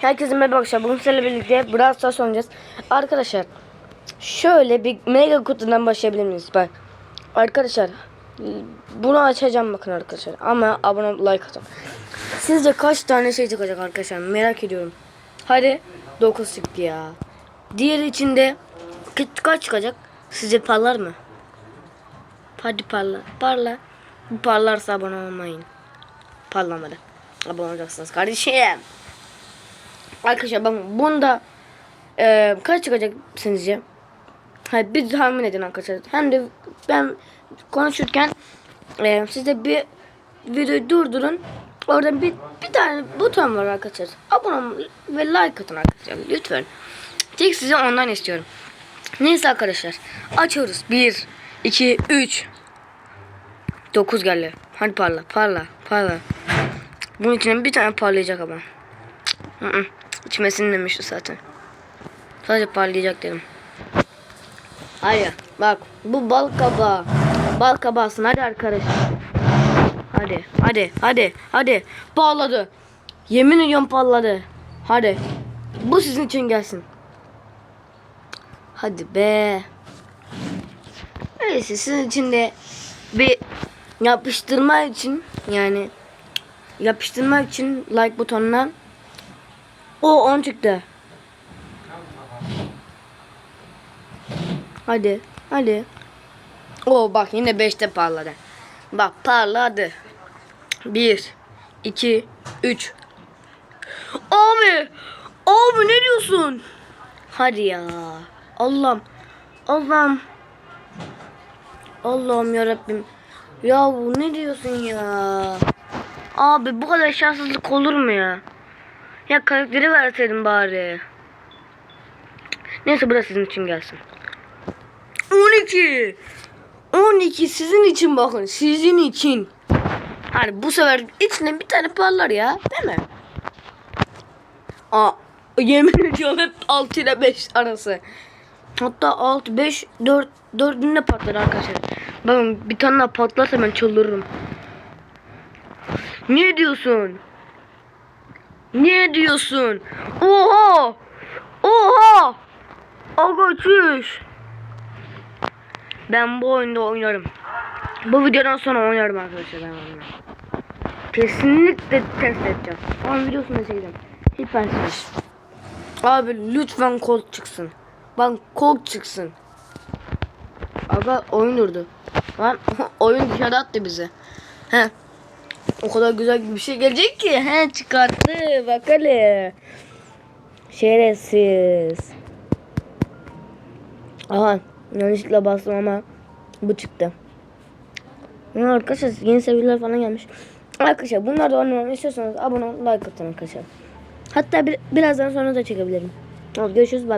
Herkese merhaba arkadaşlar. Bugün sizlerle birlikte Brawl Stars oynayacağız. Arkadaşlar şöyle bir mega kutudan başlayabilir miyiz? Bak arkadaşlar bunu açacağım bakın arkadaşlar. Ama abone like atın. Sizce kaç tane şey çıkacak arkadaşlar? Merak ediyorum. Hadi 9 çıktı ya. Diğeri içinde kaç, çıkacak? Sizce parlar mı? Hadi parla. Parla. Parlarsa abone olmayın. Parlamadı. Abone olacaksınız kardeşim. Arkadaşlar bakın bunda e, kaç çıkacak sizce? Hayır bir tahmin edin arkadaşlar. Hem de ben konuşurken e, siz de bir videoyu durdurun. Orada bir, bir tane buton var arkadaşlar. Abone ve like atın arkadaşlar. Lütfen. Tek size ondan istiyorum. Neyse arkadaşlar. Açıyoruz. 1, 2, 3. 9 geldi. Hadi parla parla parla. Bunun içine bir tane parlayacak ama. Hı hı. İçime sinmemişti zaten. Sadece parlayacak dedim. Hayır. Bak bu bal kabağı. Bal kabağısın hadi arkadaşlar. Hadi hadi hadi hadi. Parladı. Yemin ediyorum parladı. Hadi. Bu sizin için gelsin. Hadi be. Öyleyse sizin için de bir yapıştırma için yani yapıştırmak için like butonuna o 10 çıktı. Hadi. Hadi. O bak yine 5'te parladı. Bak parladı. 1 2 3 Abi! Abi ne diyorsun? Hadi ya. Allah'ım. Allah'ım. Allah'ım ya Rabbim. Ya bu ne diyorsun ya? Abi bu kadar şanssızlık olur mu ya? Ya karakteri verseydin bari. Neyse burası sizin için gelsin. 12. 12 sizin için bakın. Sizin için. Hani bu sefer içinden bir tane parlar ya. Değil mi? Aa, yemin ediyorum hep 6 ile 5 arası. Hatta 6, 5, 4, 4'ünde patlar arkadaşlar. Bakın bir tane daha patlarsa ben çıldırırım. Ne diyorsun? Ne diyorsun? Oha! Oha! Aga çüş. Ben bu oyunda oynarım. Bu videodan sonra oynarım arkadaşlar ben oyunu. Kesinlikle test edeceğim. Ama videosunu da çekeceğim. Hiç ben. Abi lütfen kol çıksın. Bak kol çıksın. Aga oyun durdu. Lan oyun dışarı attı bizi. He. O kadar güzel bir şey gelecek ki. He çıkarttı. Bak. Şerefsiz. Aha yanlışlıkla bastım ama bu çıktı. Ya arkadaşlar yeni seviyeler falan gelmiş. Arkadaşlar bunlar da oynamamı istiyorsanız abone olun like atın arkadaşlar. Hatta bir, birazdan sonra da çekebilirim. Görüşürüz. Bye.